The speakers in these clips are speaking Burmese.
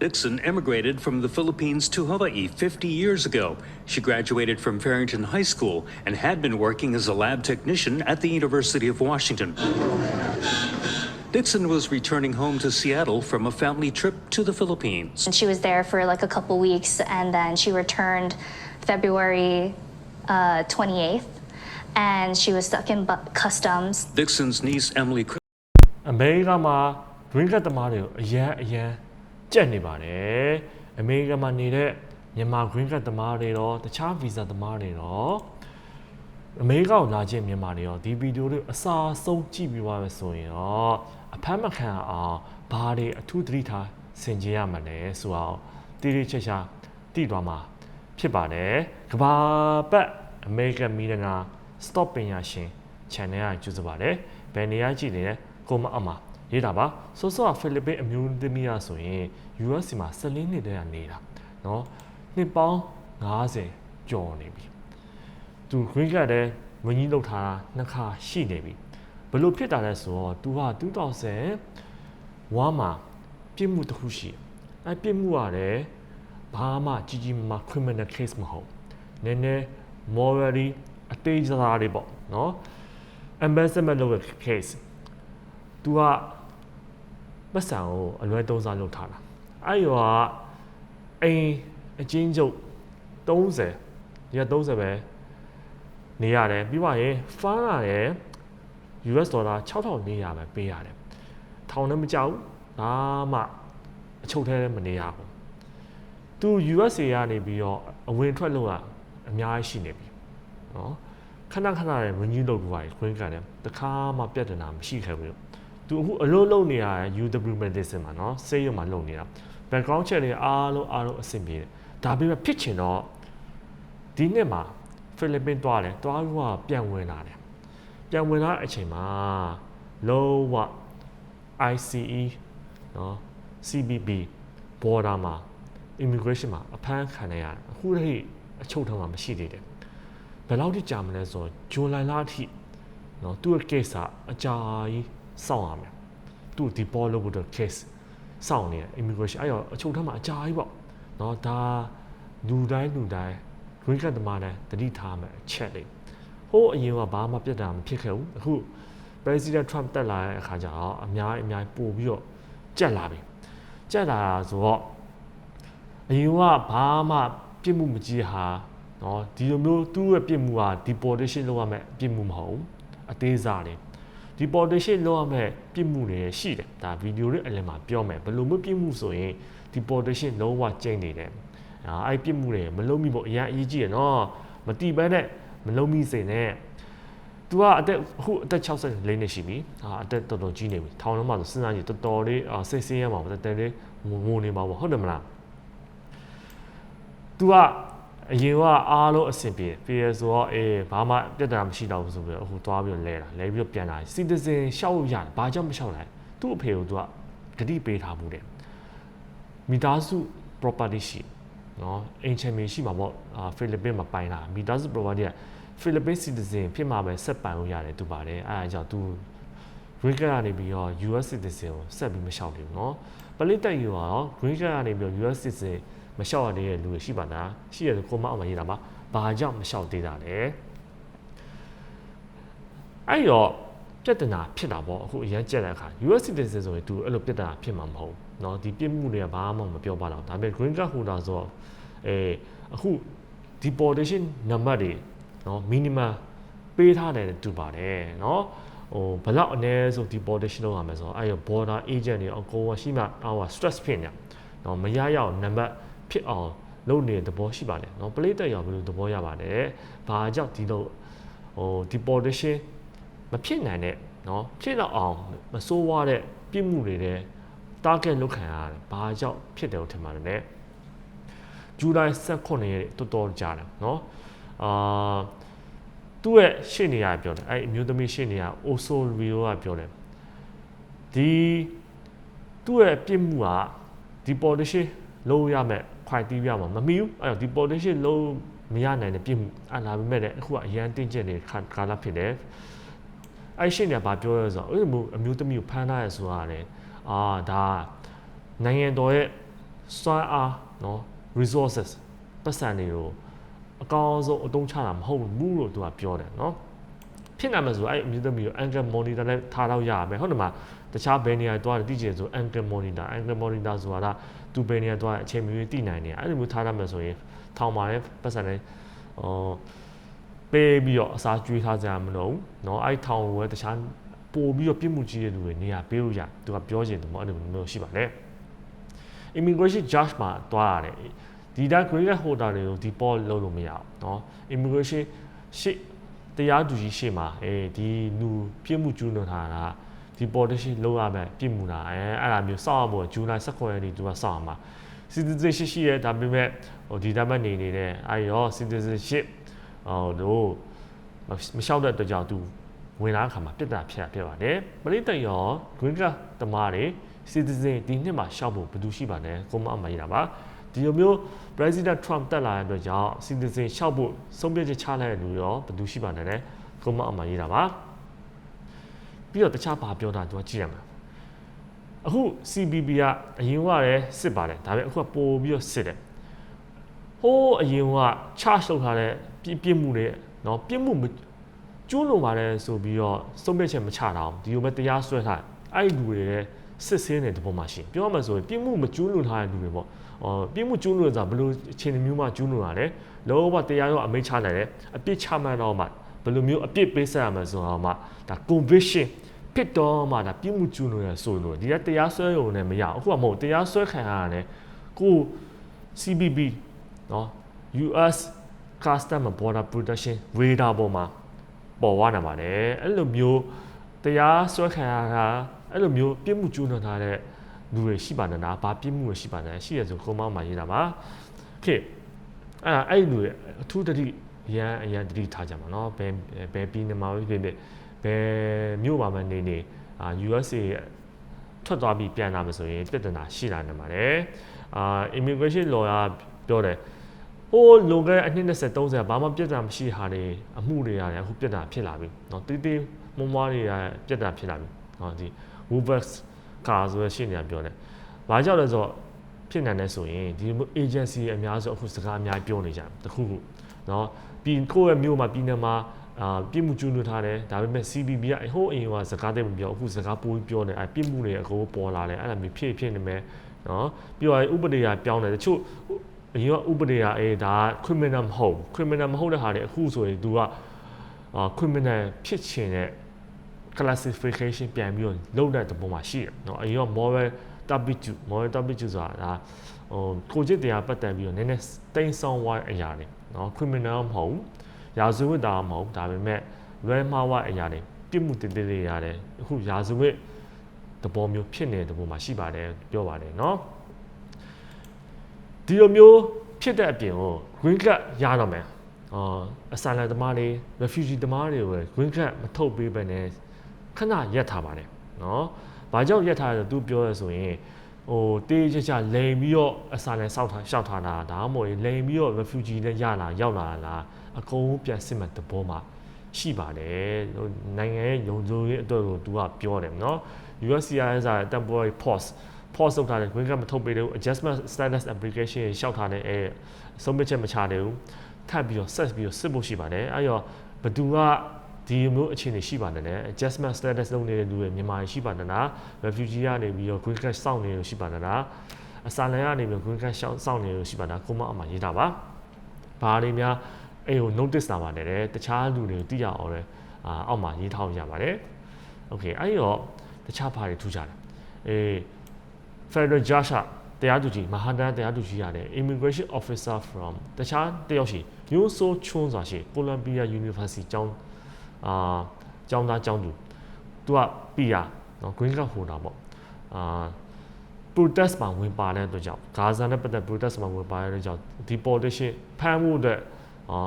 Dixon emigrated from the Philippines to Hawaii 50 years ago. She graduated from Farrington High School and had been working as a lab technician at the University of Washington. Dixon was returning home to Seattle from a family trip to the Philippines. And she was there for like a couple weeks and then she returned February uh, 28th and she was stuck in bu- customs. Dixon's niece Emily အမေရိကမှာ green card သမားတွေကိုအရန်အရန် ကြက်နေပါတယ်အမေရိကမှာနေတဲ့မြန်မာ green card သမားတွေတော့တခြား visa သမားတွေတော့အမေရိကကိုလာခြင်းမြန်မာတွေရောဒီဗီဒီယိုတွေအစာဆုံးကြည့်ပြီးသွားမယ်ဆိုရင်တော့အဖမ်းမခံအောင်ဘာတွေအထူးသတိထားဆင်ခြင်ရမှာလဲဆိုတော့တိတိကျကျသိသွားမှာဖြစ်ပါတယ်ကဘာပတ်အမေရိကန်မီဒီယာ stop ပညာရှင် channel ကကျူးစပါတယ်ဘယ်နေရာကြည့်နေလဲကိုမအမ ရေးတာပါဆိုဆိုကဖိလစ်ပင်းအမျိုးသမီးရဆိုရင် US မှာ14နှစ်တည်းကနေတာเนาะနှစ်ပေါင်း90ကျော်နေပြီသူ green card တဲ့ဝင်ကြီးလောက်ထားတာနှစ်ခါရှိနေပြီဘလို့ဖြစ်တာလဲဆိုတော့သူက2000ဝါမှာပြစ်မှုတစ်ခုရှိတယ်အဲပြစ်မှုရတယ်ဘာမှကြီးကြီးမားမား criminal case မဟုတ်နည်းနည်း morally အသေးစားတွေပေါ့เนาะ embezzlement လုပ်တဲ့ case तू က ပတ်စံကိုအလွဲသုံးစားလုပ်ထားတာအဲ့ရောကအိမ်အချင်းချုပ်30ဒီက30ပဲနေရတယ်ပြီးပါရင် fund ရတယ် US ဒေါ်လာ6400ပဲပေးရတယ်ထောင်လည်းမကြောက်ဘူးဘာမှအချုပ်ထဲလည်းမနေရဘူးသူ USA ကနေပြီးတော့အဝင်ထွက်လို့ကအများကြီးရှိနေပြီနော်ခဏခဏလည်း renew လုပ်ပြီးပါ green card နဲ့တခါမှပြဿနာမရှိခဲ့ဘူး သူအခုအလုပ်လုပ်နေရတဲ့ UW medicine မှာနော်ဆေးရုံမှာလုပ်နေတာ background check တွေအားလုံးအားလုံးအဆင်ပြေတယ်ဒါပေမဲ့ဖြစ်ချင်တော့ဒီနှစ်မှာဖိလစ်ပင်းတွားတယ်တွားပြီးတော့ပြန်ဝင်လာတယ်ပြန်ဝင်လာတဲ့အချိန်မှာလုံးဝ ICE နော် CBB border မှာ immigration မှာအဖမ်းခံရရတယ်အခုတည်းအချုပ်ထောင်မှာမရှိသေးတယ်ဘယ်လောက်ထိကြာမလဲဆိုတော့ဇွန်လလအထိနော်သူ့ရဲ့ case ကအကြာကြီး စောင့်ရမယ်သူ့ဒီပေါ်လို့ဘုတော့ case စောင့်နေတယ် immigration အဲ့တော့အချုပ်ထမ်းမှာအကြာကြီးပေါ့နော်ဒါလူတိုင်းလူတိုင်း green card တမန်တိုင်းတတိထားမယ်အချက်လေးဟိုးအရင်ကဘာမှပြတ်တာမဖြစ်ခဲ့ဘူးအခု president trump တက်လာတဲ့အခါကျတော့အများအများပို့ပြီးတော့ကြက်လာပြီကြက်လာဆိုတော့အရင်ကဘာမှပြစ်မှုမကြီးဟာနော်ဒီလိုမျိုးသူ့ရဲ့ပြစ်မှုဟာ deportation လုပ်ရမယ်ပြစ်မှုမဟုတ်ဘူးအသေးစားတယ် deportation လုပ်ရမယ်ပြစ်မှုတွေရှိတယ်ဒါဗီဒီယိုတွေအလယ်မှာပြောမယ်ဘယ်လိုမျိုးပြစ်မှုဆိုရင် deportation လုံးဝကျိန်းနေတယ်အာအဲ့ပြစ်မှုတွေမလုံးမိဖို့အရင်အရေးကြီးရနော်မတိပန်းနဲ့မလုံးမိစေနဲ့ तू ကအသက်အခုအသက်64နှစ်ရှိပြီဟာအသက်တော်တော်ကြီးနေပြီထောင်ထဲမှာဆိုစဉ်းစားကြည့်တော်တော်လေးစိတ်ဆင်းရဲမှာပေါ့တော်တော်လေးငိုနေမှာပေါ့ဟုတ်တယ်မလား तू က အရင်ကအားလုံးအဆင်ပြေ PS ဆိုတော့အေးဘာမှပြဿနာမရှိတော့ဘူးဆိုပြီးတော့အခုသွားပြီးလဲတာလဲပြီးတော့ပြန်လာ Citizen ရှောက်လို့ရတယ်ဘာကြောင့်မရှောက်နိုင်သူ့အဖေကိုသူကဂတိပေးထားမှုတဲ့မိသားစု property ရှိနော်အင်ချင်မီရှိမှာပေါ့အာဖိလစ်ပင်းမှာပိုင်လာမိသားစု property ကဖိလစ်ပင်း citizen ဖြစ်မှာပဲဆက်ပိုင်လို့ရတယ်သူပါတယ်အဲအကြောင်းသူ green card ကနေပြီးတော့ US citizen ကိုဆက်ပြီးမလျှောက်နိုင်ဘူးနော်ပလစ်တက်ယူကတော့ green card ကနေပြီးတော့ US citizen မလျှောက်ရတဲ့လူတွေရှိပါလားရှိရဆိုကိုမအောင်မရေးတာပါဘာကြောင့်မလျှောက်သေးတာလဲအဲ့တော့ပြဿနာဖြစ်တာပေါ့အခုအရင်ကြက်တဲ့အခါ US citizen ဆိုရင် तू အဲ့လိုပြဿနာဖြစ်မှာမဟုတ်เนาะဒီပြစ်မှုတွေကဘာမှမပြောပါတော့ဒါပေမဲ့ green card holder ဆိုတော့အဲအခု deportation number တွေเนาะ minimum ပေးထားတယ်တူပါတယ်เนาะဟိုဘလောက်အနည်းဆုံး deportation လုပ်ရမယ်ဆိုတော့အဲ့ရ border agent တွေအကုန်လုံးရှိမှအော် stress ဖြစ်နေเนาะမရရအောင် number ဖြစ်အောင်လုပ်နေတဲ့သဘောရှိပါတယ်เนาะ play တက်ရောဘယ်လိုသဘောရပါလဲဘာကြောင့်ဒီလိုဟို deportation မဖြစ်နိုင်တဲ့เนาะဖြစ်တော့အောင်မစိုးဝါတဲ့ပြစ်မှုတွေတဲ့ target လုပ်ခံရတယ်ဘာကြောင့်ဖြစ်တယ်လို့ထင်ပါတယ်လေဇူလိုင်16ရက်တော်တော်ကြာတယ်เนาะအာသူ့ရဲ့ရှေ့နေရပြောတယ်အဲ့အမျိုးသမီးရှေ့နေရအိုဆိုရီယိုကပြောတယ်ဒီသူ့ရဲ့ပြစ်မှုက deportation လုံးရမ ခွိုင်တီးပြမှာမမီဘူးအဲ့တော့ဒီ potential လုံးမရနိုင်တဲ့ပြင်အဲ့ဒါပဲမဲ့လည်းအခုကအရန်တင်းကျပ်နေကာလဖြစ်တယ်အဲ့ရှင်ကဘာပြောလဲဆိုတော့အဲ့လိုအမျိုးသမီးကိုဖမ်းထားရဆိုတာလေအာဒါနိုင်ငံတော်ရဲ့စွမ်းအားနော် resources ပတ်စံတွေကိုအကောင်းဆုံးအသုံးချတာမဟုတ်ဘူးလို့သူကပြောတယ်နော်ဖြစ်နိုင်မှာဆိုအဲ့အမျိုးသမီးကို anchor monitor နဲ့ထားတော့ရရမယ်ဟုတ်တယ်မလားတခြားဘယ်နေရာတွားတယ်သိကျင်ဆို anchor monitor anchor monitor ဆိုတာက သူဘယ်နေရာတွားအချိန်မီသိနိုင်နေအဲ့လိုမျိုးထားရမယ်ဆိုရင်ထောင်ပါတဲ့ပတ်စံနဲ့ဟောပေးပြီးတော့အစာကျွေးထားကြမလို့เนาะအဲ့ထောင်ကိုတခြားပို့ပြီးတော့ပြစ်မှုကြီးတဲ့လူတွေနေရာပေးလို့ရသူကပြောချင်တယ်မဟုတ်အဲ့လိုမျိုးရှိပါနဲ့ immigration judge မှာတွားရတယ်ဒီတိုင်း green card holder တွေကိုဒီ port လုပ်လို့မရအောင်เนาะ immigration ရှေ့တရားသူကြီးရှေ့မှာအဲဒီလူပြစ်မှုကျူးလွန်ထားတာ ဒီ portation လုပ်ရမယ်ပြစ်မှုတာအဲအဲ့ဒါမျိုးစောင့်ရဖို့ဇူလိုင်16ရက်နေ့သူကစောင့်ရမှာ citizenship ရှိရဲဒါပေမဲ့ဟိုဒီတိုင်းမှာနေနေတဲ့အဲ့ရော citizenship ဟိုတို့မလျှောက်တဲ့အတွက်ကြောင့်သူဝင်လာတဲ့အခါမှာပြစ်တာဖြစ်ဖြစ်ပါတယ်ပရိသတ်ရော green card တမားတွေ citizen ဒီနှစ်မှာရှောက်ဖို့ဘယ်သူရှိပါလဲကိုမအမကြီးတာပါဒီလိုမျိုး president Trump တက်လာတဲ့အတွက်ကြောင့် citizen ရှောက်ဖို့ဆုံးဖြတ်ချက်ချလိုက်တဲ့လူရောဘယ်သူရှိပါလဲကိုမအမကြီးတာပါ ပြီးတော့တခြားဘာပြောတာသူကကြည့်ရမှာအခု CBB ကအရင်ကလည်းစစ်ပါတယ်ဒါပေမဲ့အခုကပို့ပြီးတော့စစ်တယ်ဟိုးအရင်က charge လုပ်ထားတဲ့ပြစ်ပြစ်မှုတွေเนาะပြစ်မှုမကျူးလွန်ပါတယ်ဆိုပြီးတော့ဆုံးဖြတ်ချက်မချတာအောင်ဒီလိုပဲတရားစွဲထားအဲ့ဒီလူတွေလည်းစစ်ဆေးနေတဲ့ပုံမှာရှိပြောရမှာဆိုရင်ပြစ်မှုမကျူးလွန်ထားတဲ့လူတွေပေါ့အော်ပြစ်မှုကျူးလွန်ဆိုတာဘယ်လိုအခြေအနေမျိုးမှကျူးလွန်ရလဲလောဘတရားရောအမိန့်ချနိုင်တယ်အပြစ်ချမှန်းတော့မှဘ ယ်လိုမျိုးအပြစ်ပေးဆက်ရမှာဆိုတော့မှဒါ conviction ဖြစ်တော့မှဒါပြစ်မှုကျူးလွန်ရဆိုလို့ဒီကတရားစွဲရုံနဲ့မရအခုကမဟုတ်တရားစွဲခံရတာနဲ့ကို CBB เนาะ US Custom and Border Protection radar ပေါ်မှာပေါ်သွားနိုင်ပါတယ်အဲ့လိုမျိုးတရားစွဲခံရတာအဲ့လိုမျိုးပြစ်မှုကျူးလွန်ထားတဲ့လူတွေရှိပါနဲ့လားဘာပြစ်မှုတွေရှိပါနဲ့ရှိရဆိုခုံမောင်းမှာရေးတာပါဖြစ်အဲ့ဒါအဲ့ဒီလူတွေအထူးတတိ ရန်အရန်တတိထားကြမှာเนาะဘယ်ဘယ်ပြည်နယ်မှာဖြစ်ဖြစ်ဘယ်မြို့မှာမနေနေအာ USA ထွက်သွားပြီးပြန်လာမှာဆိုရင်ပြဿနာရှိလာနေပါတယ်အာ immigration lawyer ပြောတယ်ဟိုးလုံခဲ့အနှစ်20 30ဘာမှပြဿနာမရှိဟာနေအမှုတွေရတယ်အခုပြဿနာဖြစ်လာပြီเนาะတီးတီးမွန်းမွားတွေကပြဿနာဖြစ်လာပြီเนาะဒီ Woolworths ကာဆိုရရှင်းနေပြောတယ်။ဘာကြောင့်လဲဆိုတော့ဖြစ်နိုင်တယ်ဆိုရင်ဒီ agency အများစုအခုစကားအများပြောနေကြတယ်တခုခုเนาะ ပြည်ကိုယ့်ရဲ့မြို့မှာပြည်နယ်မှာအာပြစ်မှုကျူးလွန်ထားတယ်ဒါပေမဲ့ CBB ကဟိုးအိမ်ကစကားတည်းမပြောအခုစကားပိုးပြောနေအဲပြစ်မှုတွေအကုန်ပေါ်လာတယ်အဲ့ဒါမျိုးဖြစ်ဖြစ်နေမယ်နော်ပြီးတော့ဥပဒေကပြောင်းတယ်တချို့အရင်ကဥပဒေကအဲဒါ criminal မဟုတ် criminal မဟုတ်တဲ့ဟာတွေအခုဆိုရင် तू ကအာ criminal ဖြစ်ချင်တဲ့ classification ပြန်ပြီးတော့လုပ်တဲ့ပုံမှာရှိတယ်နော်အရင်က moral turpitude moral turpitude ဆိုတာဒါဟိုကိုကြစ်တရားပတ်တန်ပြီးတော့နည်းနည်းတိမ်ဆောင်းသွားအရာတွေ เนาะ criminal မဟုတ်ရာဇဝတ်တာမဟုတ်ဒါပေမဲ့ real မှာဝအရာတွေပြစ်မှုတည်တည်တွေရတယ်အခုရာဇဝတ်သဘောမျိုးဖြစ်နေတဲ့သဘောမှာရှိပါတယ်ပြောပါတယ်เนาะဒီလိုမျိုးဖြစ်တဲ့အပြင်ကို green card ရတော့မယ်အော်အဆန်လန်သမားတွေ refugee သမားတွေကို green card မထုတ်ပေးဘဲနဲ့ခဏရက်ထားပါတယ်နော်။ဘာကြောင့်ရက်ထားလဲသူပြောရဆိုရင် ဟိုတေးချာချာလိန်ပြီးတော့အစာနဲ့စောက်ထားရှောက်ထားတာဒါမှမဟုတ်လိန်ပြီးတော့ refugee နဲ့ရလာရောက်လာလားအကုန်ပြန်စစ်မှတ်တဘောမှာရှိပါတယ်ဟိုနိုင်ငံရဲ့ယုံကြည်ရေးအတွက်ကိုသူကပြောတယ်နော် USCIS က temporary pause pause လုပ်ထားတယ် green card မထုတ်ပေးသေးဘူး adjustment status application ရှောက်ထားတယ်အဲဆုံးဖြတ်ချက်မချသေးဘူးထပ်ပြီးတော့ set ပြီးတော့စစ်ဖို့ရှိပါတယ်အဲရောဘသူက ဒီမျိုးအခြေအနေရှိပါတယ်လေ adjustment status လုပ်နေတဲ့လူတွေမြန်မာရှိပါတယ်လား refugee ကနေပြီးတော့ green card စောင့်နေလို့ရှိပါတယ်လားအစာလန်ကနေပြီး green card စောင့်စောင့်နေလို့ရှိပါလားကိုမအမှရေးတာပါဘာတွေများအဲ့ဟို notice လာပါတယ်တဲ့တခြားလူတွေကိုသိရအောင်လဲအာအောက်မှာရေးထားရပါတယ် okay အဲ့တော့တခြားဘာတွေထူးကြလဲအေး Federal Judge တရားသူကြီးမဟာတန်းတရားသူကြီးရတယ် Immigration Officer from တခြားတယောက်ရှိမျိုးဆိုးချွန်းစွာရှိ Columbia University ကျောင်း အာကျောင်းသားကျောင်းသူသူက PR နော် green card holder ပေါ့အာ protest မှာဝင်ပါတဲ့အတွက်ကြောင့်ဂါဇာနဲ့ပတ်သက် protest မှာဝင်ပါတဲ့အတွက်ကြောင့်ဒီ politician ဖမ်းမှုအတွက်ဟာ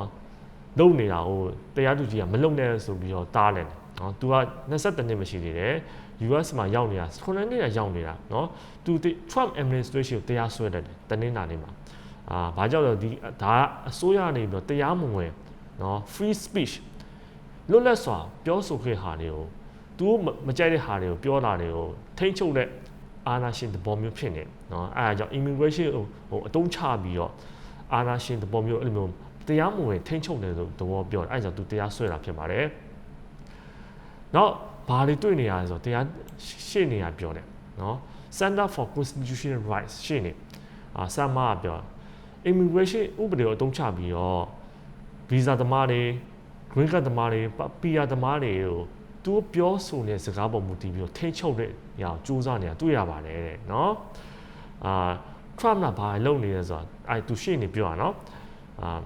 လုံနေတာကိုတရားသူကြီးကမလုံနဲ့ဆိုပြီးတော့တားလဲနော်သူက23နှစ်မရှိသေးတယ် US မှာရောက်နေတာ9နှစ်ကရောက်နေတာနော်သူ Trump administration ကိုတရားစွဲတယ်တနင်္လာနေ့မှာအာဘာကြောင့်လဲဒီဒါအစိုးရနေပြီးတော့တရားမဝင်နော် free speech လွတ်လပ်စွာပြောဆိုခွင့်ဟာတွေကိုသူမကြိုက်တဲ့ဟာတွေကိုပြောတာတွေကိုထိမ့်ချုပ်တဲ့အာဏာရှင်သဘောမျိုးဖြစ်နေနော်အဲဒါကြောင့် immigration ဟိုဟိုအတုံးချပြီးတော့အာဏာရှင်သဘောမျိုးအဲ့လိုမျိုးတရားမဝင်ထိန်းချုပ်တယ်ဆိုသဘောပြောတယ်အဲဒါကြောင့်သူတရားဆွဲတာဖြစ်ပါတယ်နောက်ဘာတွေတွေ့နေရလဲဆိုတော့တရားရှေ့နေရပြောတယ်နော် Center for Constitutional Rights ရှေ့နေအာဆမ်မာကပြော immigration ဥပဒေကိုအသုံးချပြီးတော့ visa သမားတွေ green card သမားတွေ PR သမားတွေကိုသူပြောဆိုနေတဲ့စကားပေါ်မူတည်ပြီးတော့ထိချုပ်တဲ့နေရာကိုစူးစမ်းနေတာတွေ့ရပါတယ်တဲ့နော်အာ Trump ကဘာလုပ်နေလဲဆိုတော့အဲသူရှေ့နေပြောတာနော်အာ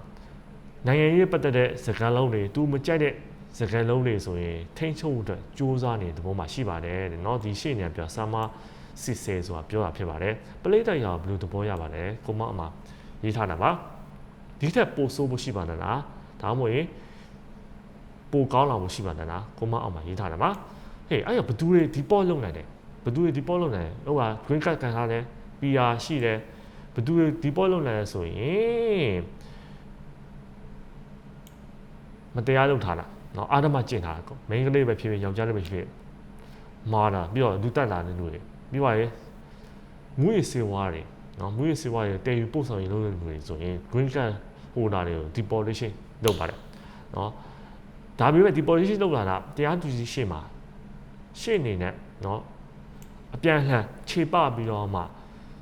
နိုင်ငံရေးပတ်သက်တဲ့စကားလုံးတွေသူမကြိုက်တဲ့စကားလုံးတွေဆိုရင်ထိချုပ်အတွက်စူးစမ်းနေတဲ့သဘောမှာရှိပါတယ်တဲ့နော်ဒီရှေ့နေပြောဆာမာစစ်ဆေဆိုတာပြောတာဖြစ်ပါတယ်ပလိတိုက်ရောဘယ်လိုသဘောရပါလဲကိုမအမရေးထားတာပါဒီထက်ပိုဆိုးဖို့ရှိပါနဲ့လားဒါမှမဟုတ်ရင် ပိုကောင်းလာဖို့ရှိမှန်းလားကိုမအောင်မှာရေးထားတယ်မှာဟေးအဲ့ရဘသူတွေဒီပေါ့လုံနိုင်တယ်ဘသူတွေဒီပေါ့လုံနိုင်တယ်ဟိုက green card ခံထားတယ် PR ရှိတယ်ဘသူတွေဒီပေါ့လုံနိုင်တယ်ဆိုရင်မတရားလုပ်ထားတာနော်အာဓမကျင့်ထားတာကောမိန်းကလေးပဲဖြစ်ဖြစ်ယောက်ျားလေးပဲဖြစ်ဖြစ်မာတာပြီးတော့လူတက်လာတဲ့လူတွေပြီးပါရဲ့မူရစေဝါတွေနော်မူရစေဝါတွေတည်ယူပို့ဆောင်ရေးလုပ်တဲ့လူတွေဆိုရင် green card holder တွေကို deportation လုပ်ပါတယ်နော် ဒါပေမဲ့ဒီ politician လောက်လာတာတရားသူကြီးရှေ့မှာရှေ့နေနဲ့เนาะအပြန်လှန်ခြေပပြီးတော့မှ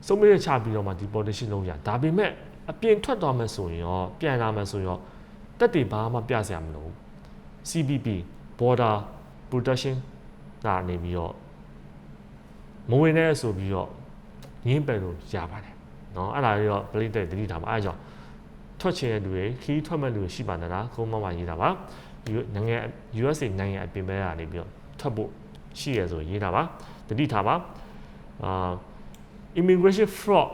စုံမရချပြီးတော့မှဒီ politician လုံးရဒါပေမဲ့အပြင်ထွက်သွားမယ်ဆိုရင်ရောပြန်လာမယ်ဆိုရင်ရောတက်တည်ဘာမှပြစရာမလို CBP border protection ဒါနေပြီးတော့မဝင်နဲ့ဆိုပြီးတော့ငင်းပယ်လို့ရပါတယ်เนาะအဲ့ဒါတွေတော့ပလိတဲ့တတိထားမှာအဲ့ဒါကြောင့်ထွက်ချင်တဲ့လူတွေခီးထွက်မဲ့လူတွေရှိပါနဲ့လားကုန်းမမရေးတာပါ နိုင်ငံ USA နိုင်ငံအပြင်ဘက်ကနေပြီးတော့ထွက်ဖို့ရှိရဆိုရေးတာပါတတိထားပါအာ immigration fraud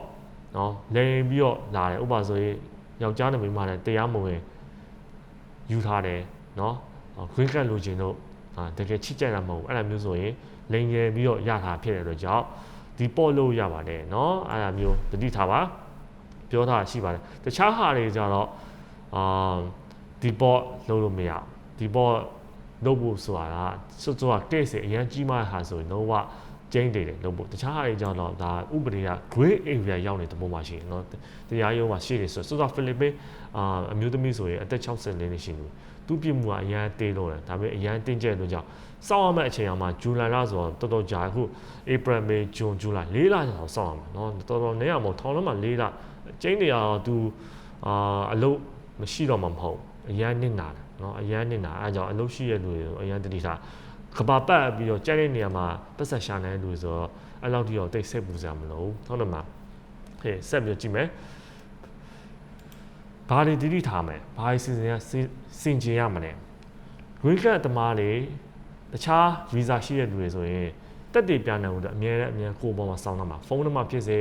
เนาะလိမ်ပြီးတော့လာတယ်ဥပမာဆိုရင်ယောက်ျားနဲ့မိန်းမနဲ့တရားမဝင်ယူထားတယ်เนาะ green card လိုချင်တော့အာတကယ်ချစ်ကြိုက်တာမဟုတ်ဘူးအဲ့ဒါမျိုးဆိုရင်လိမ်ရပြီးတော့ရတာဖြစ်တဲ့အတွက်ကြောင့်ဒီပေါ့လို့ရပါတယ်เนาะအဲ့ဒါမျိုးတတိထားပါပြောထားရှိပါတယ်တခြားဟာတွေကြတော့အာဒီပေါ့လုံးလို့မရဘူး ဒီပေါ့လုပ်ဖို့ဆိုတာကစွတ်စွတ်က case အရင်ကြီးမှဟာဆိုရင်တော့ကျင်းတယ်လုပ်ဖို့တခြားဟာတွေကြောင့်တော့ဒါဥပဒေက gray area ရောက်နေတဲ့ပုံမှာရှိတယ်เนาะတရားရုံးမှာရှိတယ်ဆိုစွတ်စွတ်ဖိလစ်ပင်းအာအမျိုးသမီးဆိုရင်အသက်64နှစ်ရှိလို့သူပြစ်မှုကအရင်တေးလို့တယ်ဒါပေမဲ့အရင်တင်းကျပ်လို့ကြောင့်စောင့်ရမယ့်အချိန်အောင်မှာဇူလိုင်လဆိုတော့တော်တော်ကြာအခု April May June July ၄လကျော်စောင့်ရမှာเนาะတော်တော်နေရမို့ထောင်ထဲမှာ၄လကျင်းတယ်အောင်သူအာအလုပ်မရှိတော့မှမဟုတ်အရင်နစ်နာတယ် နော်အရန်နေတာအဲကြောင့်အလုပ်ရှိရလူတွေအရန်တတိထားကဘာပတ်ပြီးတော့ကြိုက်တဲ့နေရာမှာပတ်ဆက်ရှာနိုင်လူဆိုတော့အဲ့လောက်တိတော့တိတ်စိတ်ပူစရာမလိုဘူးဟုတ်တယ်မလားဟေးဆက်ပြီးကြည့်မယ်ဘာတွေတတိထားမယ်ဘာတွေစဉ်စဉ်ရစဉ်ကျင်ရမလဲ green card တမားလေတခြား visa ရှိတဲ့လူတွေဆိုရင်တက်တည်ပြနိုင်လို့အများနဲ့အများကိုပေါ်မှာစောင်းတော့မှာဖုန်းနံပါတ်ဖြစ်စေ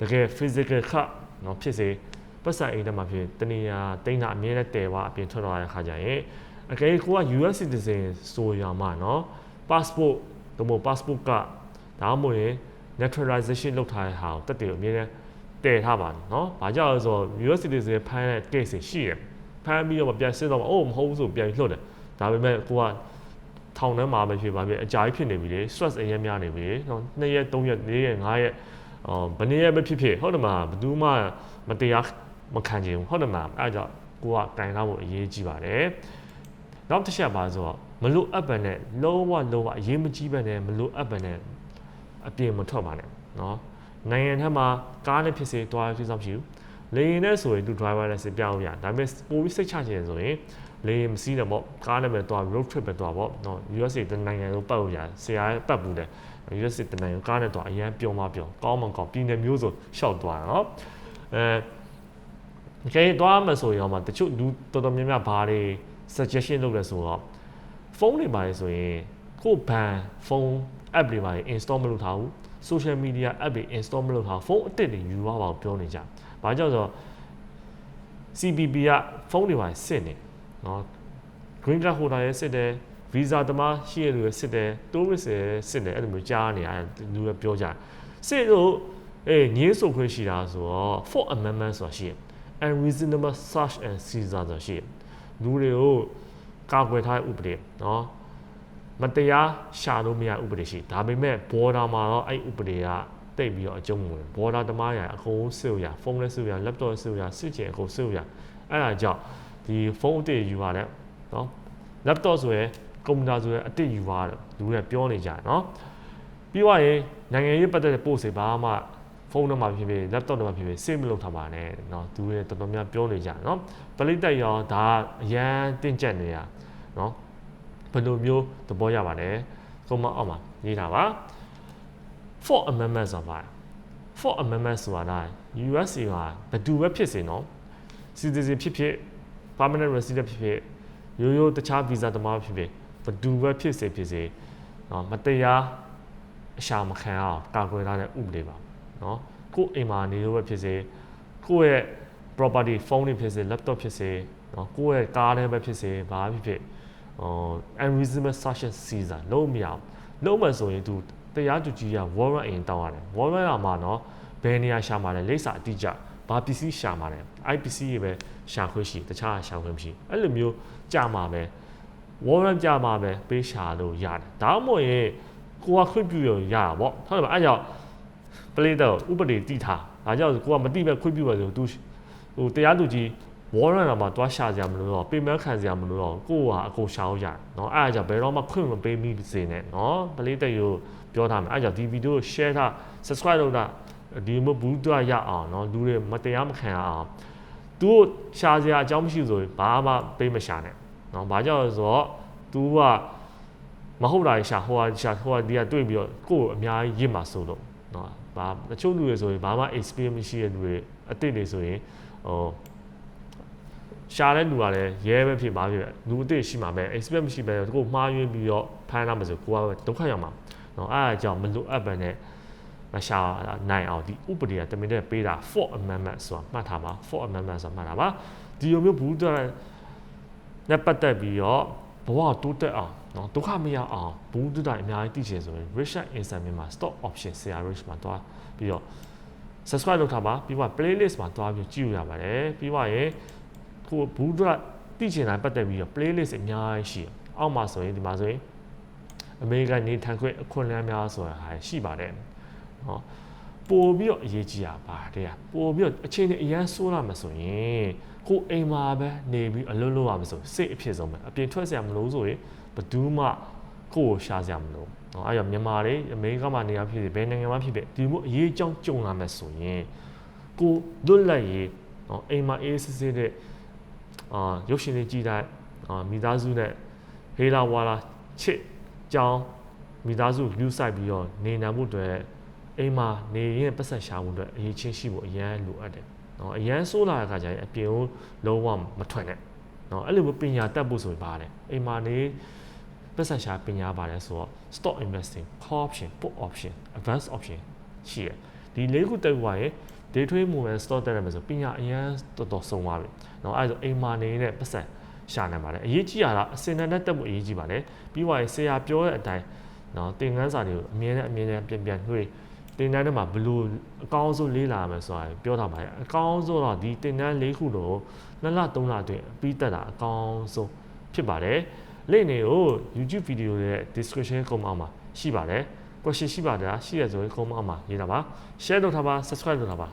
တကယ် physical card နော်ဖြစ်စေ ပတ်စံအိမ်ထဲမှာဖြစ်တနေရာတိမ့်တာအမြဲတည်းတဲသွားအပြင်ထွက်သွားတဲ့ခါကျရင်အကယ်ကိုက US citizen ဆိုရမှာနော် passport ဒါမှမဟုတ် passport ကဒါမှမဟုတ် naturalization လုပ်ထားတဲ့ဟာကိုတက်တယ်အမြဲတည်းတည်ထားပါတယ်နော်။ဘာကြောင့်လဲဆိုတော့ US citizen ဖမ်းတဲ့ case ရှိတယ်။ဖမ်းပြီးတော့ပြန်စစ်တော့အိုးမဟုတ်ဘူးဆိုပြန်ပြီးလွှတ်တယ်။ဒါပေမဲ့ကိုကထောင်ထဲမှာပဲဖြစ်ပါပဲအကြာကြီးဖြစ်နေပြီလေ stress အများများနေပြီ။နော်2ရက်3ရက်4ရက်5ရက်အော်ဘယ်နည်းပဲဖြစ်ဖြစ်ဟုတ်တယ်မလားဘယ်သူမှမတရား မခံချင်ဘူးဟုတ်တယ်မလားအဲဒါကြောင့်ကိုကကင်ထားဖို့အရေးကြီးပါတယ်နောက်တစ်ချက်ပါဆိုတော့မလို့အပ်ပံနဲ့လုံးဝလုံးဝအရေးမကြီးပဲနဲ့မလို့အပ်ပံနဲ့အပြင်မထွက်ပါနဲ့နော်နိုင်ငံထဲမှာကားနဲ့ဖြစ်စေသွားရခြင်းမရှိဘူးလေရင်နဲ့ဆိုရင်သူ driver နဲ့စပြောင်းရဒါပေမဲ့ပိုပြီးစိတ်ချချင်ဆိုရင်လေရင်မစီးတော့ပေါ့ကားနဲ့ပဲသွား road trip ပဲသွားပေါ့နော် USA တနိုင်ငံလုံးပတ်လို့ရဆရာပတ်ဘူးတယ် USA တနိုင်ငံကားနဲ့သွားအရန်ပျော်မပျော်ကောင်းမကောင်းပြည်နယ်မျိုးဆိုရှောက်သွားတော့အဲ นาะအဲကဲတွားမှဆိုရင်တော့တချို့လူတော်တော်များများဘာတွေ suggestion လုပ်လဲဆိုတော့ဖုန်းတွေပါလေဆိုရင်ကိုဘန်ဖုန်း app တွေပါ install မလုပ်ထားဘူး social media app တွေ install မလုပ်ထားဖုန်းအစ်စ်တွေယူသွားပါကိုပြောနေကြ။ဘာကြောင့်ဆိုတော့ CBP ကဖုန်းတွေပါစစ်နေနော် green card holder ရဲ့စစ်တယ် visa တမရှိရလူရဲ့စစ်တယ် tourist ရဲ့စစ်တယ်အဲ့လိုမျိုးကြားနေရတယ်လူကပြောကြစစ်လို့အေးညင်းဆိုခွင့်ရှိတာဆိုတော့ for amendment ဆိုတာရှိတယ် unreasonable search and seizure ဆိုတာရှိတယ်လူတွေကိုကာကွယ်ထားတဲ့ဥပဒေเนาะ မတရားရှာလို့မရဥပဒေရှိဒါပေမဲ့ border မှာတော့အဲ့ဥပဒေကတိတ်ပြီးတော့အကျုံးဝင် border တမားရအကုန်စစ်ရဖုန်းလည်းစစ်ရ laptop စစ်ရစစ်ချင်အကုန်စစ်ရအဲ့ဒါကြောင့်ဒီဖုန်းအတစ်ယူရတယ်နော် laptop ဆိုရင်ကွန်ပျူတာဆိုရင်အတစ်ယူရတယ်လူတွေပြောနေကြတယ်နော်ပြီးသွားရင်နိုင်ငံရေးပတ်သက်တဲ့ post တွေဘာမှ ဖုန်းထဲမှာဖြစ်ဖြစ် laptop ထဲမှာဖြစ်ဖြစ် save မလုပ်ထားပါနဲ့เนาะသူတွေတော်တော်များပြောနေကြတယ်เนาะပလိတ်တက်ရောဒါအရန်တင့်ကျက်နေရเนาะဘယ်လိုမျိုးသဘောရပါလဲကွန်မအောက်မှာရေးထားပါ for amendment ဆိုတာပါ for amendment ဆိုတာဒါ USA ကဘယ်သူပဲဖြစ်စေเนาะ citizen ဖြစ်ဖြစ် permanent resident ဖြစ်ဖြစ်ရိုးရိုးတခြား visa သမားဖြစ်ဖြစ်ဘယ်သူပဲဖြစ်စေဖြစ်စေเนาะမတရားအရှာမခံအောင်ကာကွယ်ထားတဲ့ဥပဒေပါ နော်ကို့အိမ်မှာနေလို့ပဲဖြစ်စေကို့ရဲ့ property ဖုန်းတွေဖြစ်စေ laptop ဖြစ်စေနော်ကိုယ့်ရဲ့ကားလည်းပဲဖြစ်စေဘာဖြစ်ဖြစ်ဟို unreasonable search season လုံးမရလုံးမဆိုရင် तू တရားသူကြီးက warrant အိမ်တောင်းရတယ် warrant ကမှနော်ဘယ်နေရာရှာမှာလဲလိပ်စာအတိအကျဘာပစ္စည်းရှာမှာလဲ IPC ရေပဲရှာခွင့်ရှိတခြားရှာခွင့်မရှိအဲ့လိုမျိုးကြာမှာပဲ warrant ကြာမှာပဲပေးရှာလို့ရတယ်ဒါမှမဟုတ်ရင်ကိုကခွင့်ပြုရရတာပေါ့ဟုတ်တယ်မအဲ့ကြောင့် ပလေးတော့ဥပဒေတည်ထားဒါကြောင့်ကိုကမတိပဲခွင့်ပြုပါဆိုသူဟိုတရားသူကြီး warrant တော့မှတွားရှာကြမလို့တော့ပြင်မဲခံစရာမလို့တော့ကိုကအကုန်ရှာလို့ရတယ်เนาะအဲ့ဒါကြောင့်ဘယ်တော့မှခွင့်မပေးမိစေနဲ့เนาะပလေးတက်ရိုပြောထားမယ်အဲ့ကြောင့်ဒီဗီဒီယို share ထား subscribe လုပ်တာဒီမဘူးတွားရအောင်เนาะလူတွေမတရားမခံရအောင်သူတို့ရှာစရာအကြောင်းမရှိဆိုရင်ဘာမှပေးမရှာနဲ့เนาะဘာကြောင့်လဲဆိုတော့ तू ကမဟုတ်တာရှာဟိုကရှာဟိုကဒီကတွေ့ပြီးတော့ကိုယ်အများကြီးရစ်မှာဆိုလို့เนาะ ဘာတချို့လူတွေဆိုရင်ဘာမှ experience မရှိတဲ့လူတွေအစ်စ်တွေဆိုရင်ဟိုရှာတဲ့လူကလည်းရဲပဲဖြစ်ပါဖြစ်လူအစ်စ်ရှိမှာပဲ experience မရှိပဲကိုမှားယွင်းပြီးတော့ဖမ်းလာမှာဆိုကိုကဒုက္ခရောက်မှာနော်အဲ့ဒါကြောင့်မလိုအပ်ပါနဲ့မရှာနိုင်အောင်ဒီဥပဒေကတမင်တဲ့ပေးတာ for amendment ဆိုတာမှတ်ထားပါ for amendment ဆိုတာမှတ်ထားပါဒီလိုမျိုးဘူးတော်နဲ့ပတ်သက်ပြီးတော့ ဘဝတိုးတက်အောင်နော်ဒုက္ခမရအောင်ဘူးတူတိုင်းအများကြီးသိချင်ဆိုရင် Richard Instrument မှာ stock option ဆရာ Rich မှာတွားပြီးတော့ subscribe လုပ်ထားပါပြီးတော့ playlist မှာတွားပြီးကြည့်ရပါတယ်ပြီးတော့ရင်ကိုဘူးတူတိုင်းသိချင်တိုင်းပတ်သက်ပြီးတော့ playlist အများကြီးရှိအောက်မှာဆိုရင်ဒီမှာဆိုရင် American နေထိုင်ခွင့်အခွင့်အလမ်းများဆိုတာဟာရှိပါတယ်နော် ပို့ပြီးတော့အရေးကြီးတာပါတဲ့ပို့ပြီးတော့အချိန်နဲ့အရန်ဆိုးလာမှဆိုရင်ကိုအိမ်မှာပဲနေပြီးအလုံးလုံးရမှဆိုစိတ်အဖြစ်ဆုံးပဲအပြင်ထွက်စရာမလိုဆိုရင်ဘယ်သူမှကိုယ်ကိုရှာစရာမလိုနော်အဲ့တော့မြန်မာတွေအမေရိကမှာနေရဖြစ်ဖြစ်ဘယ်နိုင်ငံမှာဖြစ်ဖြစ်ဒီမျိုးအရေးအကြောင်းကြုံလာမှဆိုရင်ကိုလွတ်လပ်ရေးနော်အိမ်မှာအေးစစ်စစ်တဲ့အာရုပ်ရှင်တွေကြည့်တိုင်းအာမိသားစုနဲ့ဟေလာဝါလာချစ်ကြောင်းမိသားစုလူဆိုင်ပြီးတော့နေနိုင်မှုတွေ အိမ်မှာနေရင်ပတ်သက်ရှာမှုတွေအရေးချင်းရှိဖို့အရန်လိုအပ်တယ်။နော်အရန်ဆိုးလာတဲ့ခါကျရင်အပြင်ကိုလုံးဝမထွက်နဲ့။နော်အဲ့လိုပညာတတ်ဖို့ဆိုရင်ပါတယ်။အိမ်မှာနေပတ်သက်ရှာပညာပါတယ်ဆိုတော့ stock investing, call option, put option, advance option ရှိတယ်။ဒီလေးခုတက်သွားရင် day trade movement stock တက်ရမယ်ဆိုပညာအရန်တော်တော်ဆုံးသွားပြီ။နော်အဲ့ဒါဆိုအိမ်မှာနေတဲ့ပတ်သက်ရှာနိုင်ပါတယ်။အရေးကြီးတာကအစင်နဲ့တက်ဖို့အရေးကြီးပါတယ်။ပြီးသွားရင်ဆရာပြောတဲ့အတိုင်းနော်သင်ခန်းစာတွေကိုအမြဲတမ်းအမြဲတမ်းပြန်ပြန်နှွေး တင်တန်းထဲမှာဘလို့အကောင်းဆုံးလေးလာမယ်ဆိုတာပြောထားပါတယ်အကောင်းဆုံးတော့ဒီတင်တန်းလေးခုတော့နှစ်လသုံးလအတွင်းပြီးတက်တာအကောင်းဆုံးဖြစ်ပါတယ်လိမ့်နေကို YouTube video ရဲ့ description ကုန်းအောက်မှာရှိပါတယ် question ရှိပါတယ်ရှိရဆိုရင်ကုန်းအောက်မှာရေးတာပါ share လုပ်ထားပါ subscribe လုပ်ထားပါ